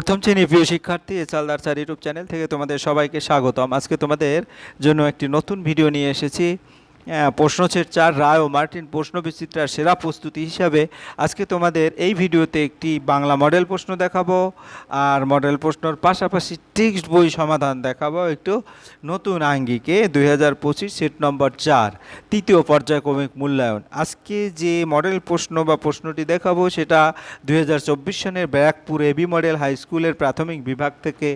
প্রথম শ্রেণি প্রিয় শিক্ষার্থী এচালদার চারি ইউটিউব চ্যানেল থেকে তোমাদের সবাইকে স্বাগতম। আজকে তোমাদের জন্য একটি নতুন ভিডিও নিয়ে এসেছি। প্রশ্নছেদ চার রায় ও মার্টিন প্রশ্ন বিচিত্রার সেরা প্রস্তুতি হিসাবে আজকে তোমাদের এই ভিডিওতে একটি বাংলা মডেল প্রশ্ন দেখাবো। আর মডেল প্রশ্নর পাশাপাশি টেক্সট বই সমাধান দেখাবো একটু নতুন আঙ্গিকে, দুই হাজার পঁচিশ সেট নম্বর চার, তৃতীয় পর্যায়ক্রমিক মূল্যায়ন। আজকে যে মডেল প্রশ্ন বা প্রশ্নটি দেখাবো সেটা দুই হাজার চব্বিশ সনের ব্যারাকপুর এবি মডেল হাই স্কুলের প্রাথমিক বিভাগ থেকে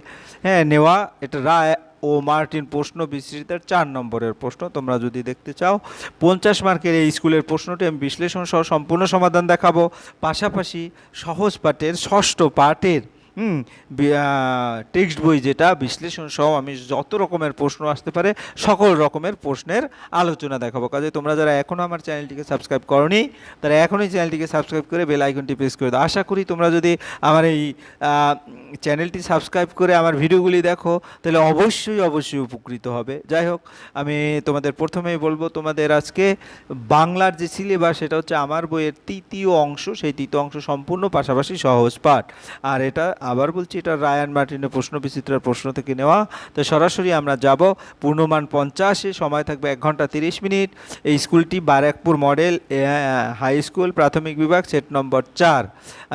হ্যাঁ নেওয়া। এটা রায় ও মার্টিন প্রশ্ন বিস্তৃতের চার নম্বরের প্রশ্ন। তোমরা যদি দেখতে চাও, পঞ্চাশ মার্কের এই স্কুলের প্রশ্নটি আমি বিশ্লেষণ সহ সম্পূর্ণ সমাধান দেখাবো। পাশাপাশি সহজ পাঠের ষষ্ঠ পাঠের হুম টেক্সট বই যেটা, বিশ্লেষণ সহ আমি যত রকমের প্রশ্ন আসতে পারে, সকল রকমের প্রশ্নের আলোচনা দেখাবো। কাজে তোমরা যারা এখনও আমার চ্যানেলটিকে সাবস্ক্রাইব করনি, তারা এখনই চ্যানেলটিকে সাবস্ক্রাইব করে বেল আইকনটি প্রেস করে দাও। আশা করি তোমরা যদি আমার এই চ্যানেলটি সাবস্ক্রাইব করে আমার ভিডিওগুলি দেখো, তাহলে অবশ্যই অবশ্যই উপকৃত হবে। যাই হোক, আমি তোমাদের প্রথমেই বলব, তোমাদের আজকে বাংলার যে সিলেবাস, সেটা হচ্ছে আমার বইয়ের তৃতীয় অংশ। সেই তৃতীয় অংশ সম্পূর্ণ পাশাপাশি সহজ পাঠ। আর এটা আবার বলছি, এটা রায়ান মার্টিনের প্রশ্ন, বিচিত্রার প্রশ্ন থেকে নেওয়া। তো সরাসরি আমরা যাব পূর্ণমান পঞ্চাশে, সময় থাকবে এক ঘণ্টা তিরিশ মিনিট। এই স্কুলটি বারাকপুর মডেল হাই স্কুল, প্রাথমিক বিভাগ, সেট নম্বর চার।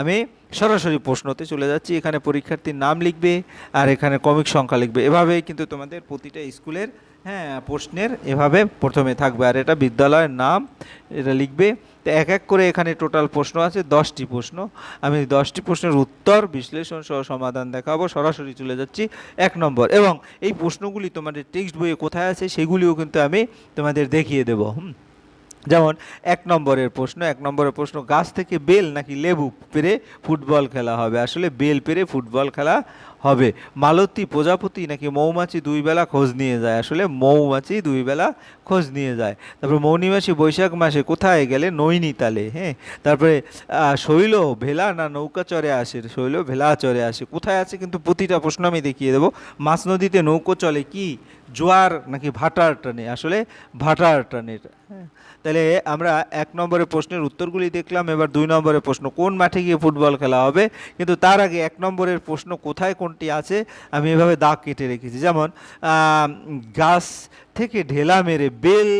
আমি সরাসরি প্রশ্নতে চলে যাচ্ছি, এখানে পরীক্ষার্থীর নাম লিখবে আর এখানে কমিক সংখ্যা লিখবে। এভাবেই কিন্তু তোমাদের প্রতিটা স্কুলের হ্যাঁ প্রশ্নের এভাবে প্রথমে থাকবে। আর এটা বিদ্যালয়ের নাম, এটা লিখবে। তো এক এক করে এখানে টোটাল প্রশ্ন আছে, দশটি প্রশ্ন। আমি দশটি প্রশ্নের উত্তর, বিশ্লেষণ সহ সমাধান দেখাবো। সরাসরি চলে যাচ্ছি এক নম্বর। এবং এই প্রশ্নগুলি তোমাদের টেক্সট বইয়ে কোথায় আছে, সেগুলিও কিন্তু আমি তোমাদের দেখিয়ে দেবো। হুম। যেমন এক নম্বরের প্রশ্ন, এক নম্বরের প্রশ্ন, গাছ থেকে বেল নাকি লেবু পেরে ফুটবল খেলা হবে? আসলে বেল পেরে ফুটবল খেলা হবে। মালতী প্রজাপতি নাকি মৌমাছি দুই বেলা খোঁজ নিয়ে যায়? আসলে মৌমাছি দুই বেলা খোঁজ নিয়ে যায়। তারপরে মৌনিমাসি বৈশাখ মাসে কোথায় গেলে? নৈনিতালে হ্যাঁ? তারপরে শৈল ভেলা না নৌকা চরে আসে? শৈল ভেলা চরে আসে। কোথায় আছে কিন্তু প্রতিটা প্রশ্ন আমি দেখিয়ে দেবো। মাছ নদীতে নৌকো চলে কি? জোয়ার নাকি ভাটার টানে? আসলে ভাটার টানে হ্যাঁ? তাহলে আমরা এক নম্বরের প্রশ্নের উত্তরগুলি দেখলাম, এবার দুই নম্বরের প্রশ্ন, কোন মাঠে গিয়ে ফুটবল খেলা হবে? কিন্তু তার আগে এক নম্বরের প্রশ্ন কোথায়, কোনটি আছে? আমি এভাবে দাগ কেটে রেখেছি। যেমন গাছ থেকে ঢেলা মেরে বেল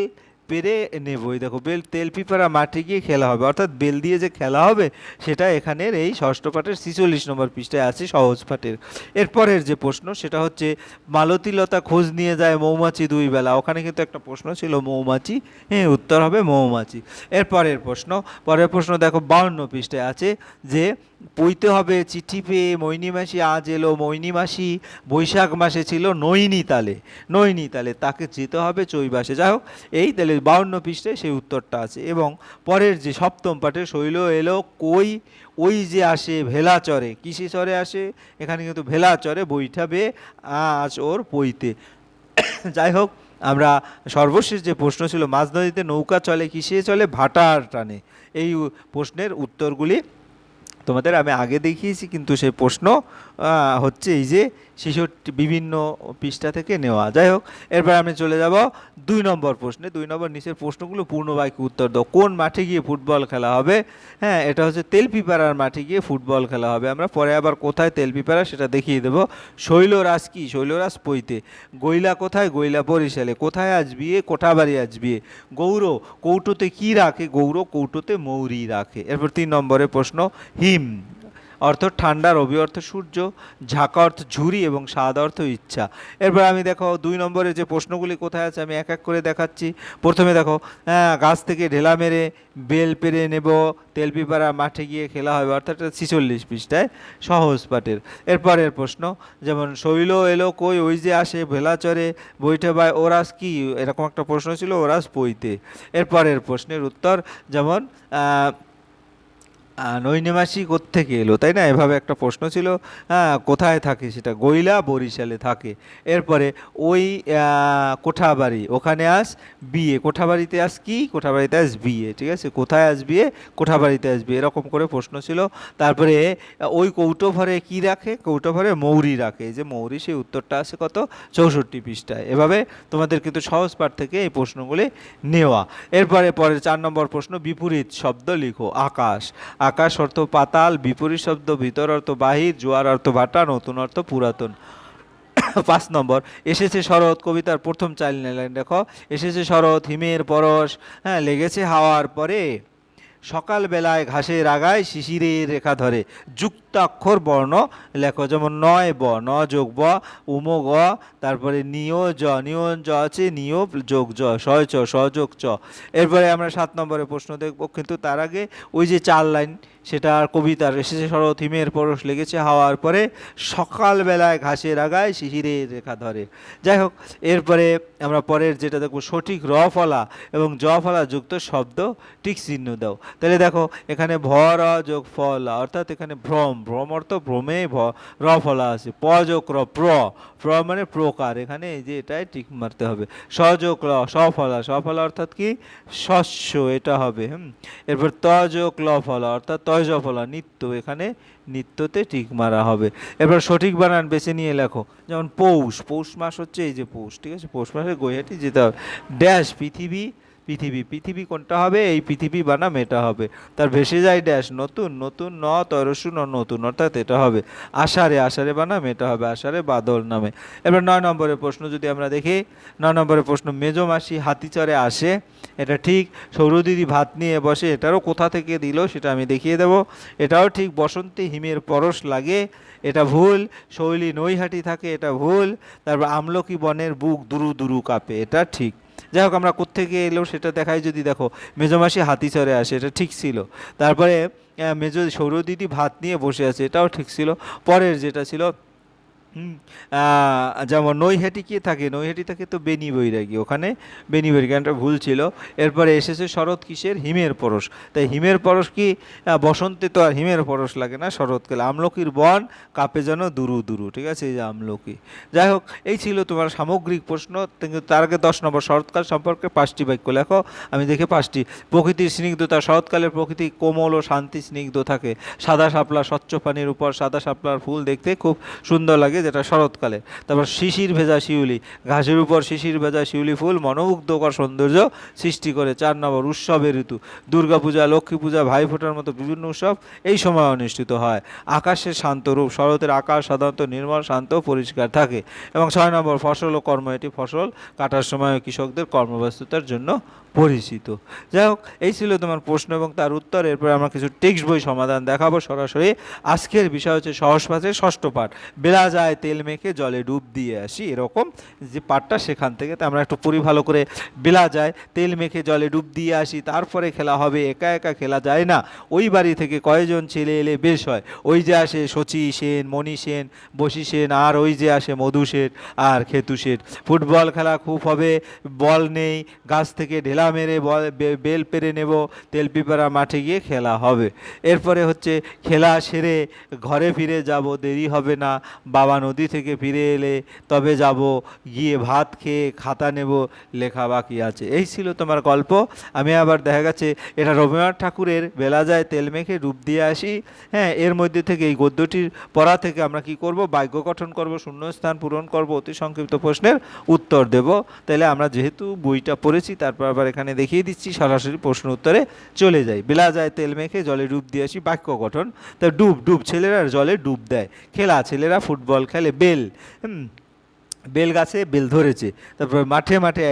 পেরে নেব এই দেখো, বেল তেল পিপারা মাঠে গিয়ে খেলা হবে। অর্থাৎ বেল দিয়ে যে খেলা হবে, সেটা এখানের এই ষষ্ঠ পাঠের ছিচল্লিশ নম্বর পৃষ্ঠায় আছে সহজ পাঠের এরপরের যে প্রশ্ন, সেটা হচ্ছে, মালতীলতা খোঁজ নিয়ে যায় মৌমাছি দুই বেলা। ওখানে কিন্তু একটা প্রশ্ন ছিল, মৌমাছি? হ্যাঁ উত্তর হবে মৌমাছি। এরপরের প্রশ্ন, পরের প্রশ্ন দেখো, বাউন্ন পৃষ্ঠায় আছে যে পইতে হবে চিঠি পেয়ে মৈনী মাসি আজ এলো। মৈনী মাসি বৈশাখ মাসে ছিল নৈনিতালে। নৈনিতালে তাকে যেতে হবে চৈবাসে। যাই হোক, এই তাহলে বাউন্ন পৃষ্ঠে সেই উত্তরটা আছে। এবং পরের যে সপ্তম পাঠে শৈল এলো, কই, ওই যে আসে ভেলা চরে কিসে চরে আসে? এখানে কিন্তু ভেলা চরে বৈঠাবে আজ ওর পইতে। যাই হোক, আমরা সর্বশেষ যে প্রশ্ন ছিল, মাঝ নদীতে নৌকা চলে, কিসে চলে? ভাটার টানে। এই প্রশ্নের উত্তরগুলি তোমাদের আমি আগে দেখিয়েছি, কিন্তু সেই প্রশ্ন হচ্ছে এই যে শিশুটি বিভিন্ন পৃষ্ঠা থেকে নেওয়া। যাই হোক, এরপর আমি চলে যাব দুই নম্বর প্রশ্নে। দুই নম্বর নিচের প্রশ্নগুলো পূর্ণ বাক্যে উত্তর দাও। কোন মাঠে গিয়ে ফুটবল খেলা হবে? হ্যাঁ এটা হচ্ছে তেলপিপাড়ার মাঠে গিয়ে ফুটবল খেলা হবে। আমরা পরে আবার কোথায় তেলপিপাড়া সেটা দেখিয়ে দেবো। শৈলরাজ কি? শৈলরাজ পইতে গৈলা কোথায়? গৈলা বরিশালে। কোথায় আজ বিয়ে? কোঠাবাড়ি আজ বিয়ে। গৌর কৌটোতে কি রাখে? গৌর কৌটোতে মৌরি রাখে। এরপর তিন নম্বরের প্রশ্ন, হিম অর্থ ঠান্ডা, রবি অর্থ সূর্য, ঝাঁকা অর্থ ঝুরি এবং স্বাদ অর্থ ইচ্ছা। এরপর আমি দেখো দুই নম্বরে যে প্রশ্নগুলি কোথায় আছে আমি এক এক করে দেখাচ্ছি। প্রথমে দেখো হ্যাঁ গাছ থেকে ঢেলা মেরে বেল পেরে নেব তেলপিপাড়া মাঠে গিয়ে খেলা হবে, অর্থাৎ ছিচল্লিশ পৃষ্ঠায় সহজ পাঠের এরপরের প্রশ্ন, যেমন, শৈল এলো কই, ওই যে আসে ভেলা চরে বইটা বাই ওরাস কি? এরকম একটা প্রশ্ন ছিল, ওরাস পইতে। এরপরের প্রশ্নের উত্তর, যেমন নৈনিমাসি কোত্থেকে এলো? তাই না? এভাবে একটা প্রশ্ন ছিল। হ্যাঁ কোথায় থাকে সেটা? গৈলা বরিশালে থাকে। এরপরে ওই কোঠাবাড়ি, ওখানে আস বিয়ে। কোঠাবাড়িতে আস কি? কোঠাবাড়িতে আস বিয়ে, ঠিক আছে? কোথায় আস বিয়ে? কোঠাবাড়িতে আস বিয়ে। এরকম করে প্রশ্ন ছিল। তারপরে ওই কৌটো ভরে কি রাখে? কৌটো ভরে মৌরি রাখে। যে মৌরি, সেই উত্তরটা আছে কত? চৌষট্টি পৃষ্ঠায়। এভাবে তোমাদের কিন্তু সহজ পাঠ থেকে এই প্রশ্নগুলি নেওয়া। এরপরে পরের চার নম্বর প্রশ্ন, বিপরীত শব্দ লিখো। আকাশ। আকাশ অর্থ পাতাল, বিপরীত শব্দ ভিতর অর্থ বাহির, জোয়ার অর্থ ভাটা, নতুন অর্থ পুরাতন। পাঁচ নম্বর, এসেছে শরৎ, কবিতার প্রথম চাইল লাইন দেখো, এসেছে শরৎ, হিমের পরশ হ্যাঁ লেগেছে হাওয়ার পরে, সকালবেলায় ঘাসের আগায় শিশিরের রেখা ধরে যুক্তাক্ষর বর্ণ, লেখো যেমন নয় ব, ন যোগ ব, উম গ, তারপরে নিয় জ, নিয়ন জ আছে, নিয় যোগ জ শয় চ সযোগ চ। এরপরে আমরা সাত নম্বরে প্রশ্ন দেখব, কিন্তু তার আগে ওই যে চার লাইন, সেটা আর কবিতার এসেছে শরৎ হিমের পরশ লেগেছে হাওয়ার পরে, সকালবেলায় ঘাসের আগায় শিশিরের রেখা ধরে। যাই হোক, এরপরে আমরা পরের যেটা দেখব, সঠিক র ফলা এবং জ ফলা যুক্ত শব্দ, ঠিক চিহ্ন দাও। তাহলে দেখো, এখানে ভ, র, যোগ ফলা অর্থাৎ এখানে ভ্রম। ভ্রম অর্থ ভ্রমে র ফলা আছে। প যোগ র, প্র। প্র মানে প্রকার। এখানে এই যে এটাই টিক মারতে হবে। সযোগ র, সফলা। সফলা অর্থাৎ কি? শস্য, এটা হবে, হুম? এরপর ত যোগ ল ফলা, অর্থাৎ তয় জ ফলা, নিত্য। এখানে নিত্যতে টিক মারা হবে। এরপর সঠিক বানান বেছে নিয়ে লেখো। যেমন পৌষ। পৌষ মাস হচ্ছে এই যে পৌষ, ঠিক আছে? পৌষ মাসে গৈহাটি যেতে হবে। ড্যাশ, পৃথিবী পৃথিবী পৃথিবী কোনটা হবে? এই পৃথিবী বানাম, এটা হবে। তার ভেসে যায় ড্যাশ, নতুন নতুন, ন, তরসু, ন, নতুন, অর্থাৎ এটা হবে। আষাঢ়ে আষাঢ়ে বানাম, এটা হবে আষাঢ়ে বাদল নামে। এবার নয় নম্বরের প্রশ্ন যদি আমরা দেখি, নয় নম্বরের প্রশ্ন মেজো মাসি হাতিচরে আসে, এটা ঠিক। সৌরদিদি ভাত নিয়ে বসে, এটারও কোথা থেকে দিল সেটা আমি দেখিয়ে দেব। এটাও ঠিক, বসন্তে হিমের পরশ লাগে, এটা ভুল। শৈলী নৈহাটি থাকে, এটা ভুল। তারপর আমলকি বনের বুক দুরু দুরু কাঁপে, এটা ঠিক। যাই হোক, আমরা কোত্থেকে এলো সেটা দেখাই। যদি দেখো, মেজমাসি হাতিচরে আসে, এটা ঠিক ছিল। তারপরে মেজ সৌরদিদি ভাত নিয়ে বসে আছে, এটাও ঠিক ছিল। পরের যেটা ছিল হুম, যেমন নৈহাটি কে থাকে? নৈহাটি থাকে তো বেনি বৈরাগী। ওখানে বেনি বৈরাগী ভুল ছিল। এরপরে এসেছে শরৎ কিসের? হিমের পরশ। তাই হিমের পরশ কি? বসন্তে তো আর হিমের পরশ লাগে না শরৎকালে। আমলকির বন কাপে যেন দুরু দুরু। ঠিক আছে? এই যে আমলকি। যাই হোক এই ছিল তোমার সামগ্রিক প্রশ্ন। কিন্তু তার আগে দশ নম্বর শরৎকাল সম্পর্কে পাঁচটি বাক্য লেখো। আমি দেখে পাঁচটি। প্রকৃতির স্নিগ্ধতা শরৎকালের প্রকৃতি কোমল ও শান্তি স্নিগ্ধ থাকে। সাদা শাপলা স্বচ্ছ পানির উপর সাদা শাপলার ফুল দেখতে খুব সুন্দর লাগে। যেটা শরৎকালে। তারপর শিশির ভেজা শিউলি, ঘাসের উপর শিশির ভেজা শিউলি ফুল, মনোমুগ্ধকর সৌন্দর্য সৃষ্টি করে চার নম্বর উৎসবের ঋতু। দুর্গাপূজা লক্ষ্মী পূজা ভাইফোঁটার মতো বিভিন্ন উৎসব এই সময় অনুষ্ঠিত হয়। আকাশের শান্ত রূপ, শরতের আকাশ সাধারণত নির্মল, শান্ত, পরিষ্কার থাকে এবং ছয় নম্বর ফসল ও কর্ম, এটি ফসল কাটার সময় কৃষকদের কর্মব্যস্ততার জন্য পরিচিত। যাই হোক, এই ছিল তোমার প্রশ্ন এবং তার উত্তর। এরপরে আমরা কিছু টেক্সট বই সমাধান দেখাবো সরাসরি। আজকের বিষয় হচ্ছে সহজ পাঠের ষষ্ঠ পাঠ। বেলা যায় তেল মেখে জলে ডুব দিয়ে আসি, এরকম যে পাঠটা সেখান থেকে। তো আমরা একটু পড়ি ভালো করে বেলা যায়, তেল মেখে জলে ডুব দিয়ে আসি, তারপরে খেলা হবে, একা একা খেলা যায় না। ওই বাড়ি থেকে কয়জন ছেলে এলে বেশ হয়। ওই যে আসে শচী সেন, মণি সেন, বসি সেন, আর ওই যে আসে মধু সেন, আর খেতু সেন। ফুটবল খেলা খুব হবে, বল নেই, গাছ থেকে ঢেলা মেরে বল বেল পেরে নেব তেলপিপাড়া মাঠে গিয়ে খেলা হবে। এরপরে হচ্ছে খেলা সেরে ঘরে ফিরে যাব, দেরি হবে না, বাবা নদী থেকে ফিরে এলে তবে যাব, গিয়ে ভাত খেয়ে খাতা নেব, লেখা বাকি আছে। এই ছিল তোমার গল্প। আমি আবার দেখা গেছে, এটা রবীন্দ্রনাথ ঠাকুরের বেলা যায় তেল মেখে ডুব দিয়ে আসি। হ্যাঁ এর মধ্যে থেকে এই গদ্যটির পড়া থেকে আমরা কি করব? বাক্য গঠন করব, শূন্যস্থান পূরণ করব, অতি সংক্ষিপ্ত প্রশ্নের উত্তর দেব। তাহলে আমরা যেহেতু বইটা পড়েছি, তারপর আবার এখানে দেখিয়ে দিচ্ছি, সরাসরি প্রশ্ন উত্তরে চলে যাই। বেলা যায় তেল মেখে জলে ডুব দিয়ে আসি বাক্য গঠন। তা ডুব ডুব, ছেলেরা জলে ডুব দেয়। খেলা, ছেলেরা ফুটবল খেলে বেল বেল গাছে বেল ধরেছে। তারপর মাঠে মাঠে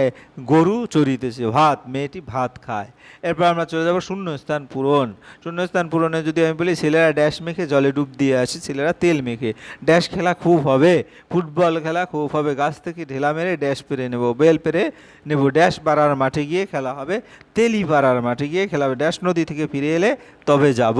গরু চড়িতেছে ভাত, মেয়েটি ভাত খায়। এরপর আমরা চলে যাব শূন্যস্থান পূরণ। শূন্যস্থান পূরণে যদি আমি বলি, ছেলেরা ড্যাশ মেখে জলে ডুব দিয়ে আসে, ছেলেরা তেল মেখে। ড্যাশ খেলা খুব হবে, ফুটবল খেলা খুব হবে। গাছ থেকে ঢেলা মেরে ড্যাশ পেরে নেব, বেল পেরে নেব। ড্যাশ পাড়ার মাঠে গিয়ে খেলা হবে, তেলি পাড়ার মাঠে গিয়ে খেলা হবে। ড্যাশ নদী থেকে ফিরে এলে তবে যাব।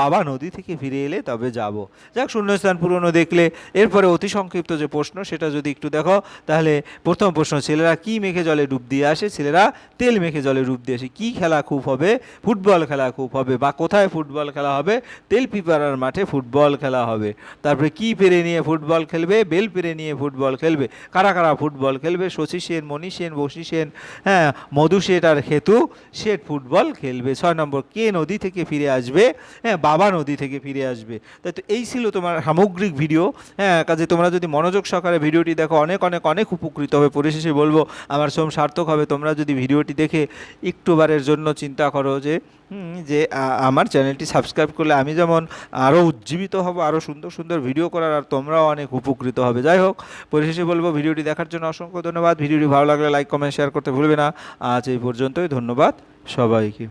বাবা নদী থেকে ফিরে এলে তবে যাব। যাক, শূন্যস্থান পূরণও দেখলে। এরপরে অতি সংক্ষিপ্ত যে প্রশ্ন, সেটা যদি একটু দেখো, তাহলে প্রথম প্রশ্ন, ছেলেরা কি মেখে জলে ডুব দিয়ে আসে? ছেলেরা তেল মেখে জলে ডুব দিয়ে আসে। কি খেলা খুব হবে? ফুটবল খেলা খুব হবে। বা কোথায় ফুটবল খেলা হবে? তেল পিপাড়ার মাঠে ফুটবল খেলা হবে। তারপরে কি পেরে নিয়ে ফুটবল খেলবে? বেল পেরে নিয়ে ফুটবল খেলবে। কারা কারা ফুটবল খেলবে? শশী সেন, মণি সেন বসি সেন হ্যাঁ মধু শেঠ আর খেতু শেঠ ফুটবল খেলবে। ছয় নম্বর, কে নদী থেকে ফিরে ফিরে আসবে হ্যাঁ বাবা নদী থেকে ফিরে আসবে। তাই তো এই ছিল তোমার সামগ্রিক ভিডিও হ্যাঁ কাজে তোমরা যদি মনোযোগ সহকারে ভিডিওটি দেখো, অনেক অনেক অনেক উপকৃত হবে। পরিশেষে বলব, আমার শ্রম সার্থক হবে। তোমরা যদি ভিডিওটি দেখে একটুবারের জন্য চিন্তা করো যে যে আমার চ্যানেলটি সাবস্ক্রাইব করলে আমি যেমন আরও উজ্জীবিত হব, আরও সুন্দর সুন্দর ভিডিও করার, আর তোমরাও অনেক উপকৃত হবে। যাই হোক, পরিশেষে বলব, ভিডিওটি দেখার জন্য অসংখ্য ধন্যবাদ। ভিডিওটি ভালো লাগলে লাইক, কমেন্ট, শেয়ার করতে ভুলবে না। আজ এই পর্যন্তই। ধন্যবাদ সবাইকে।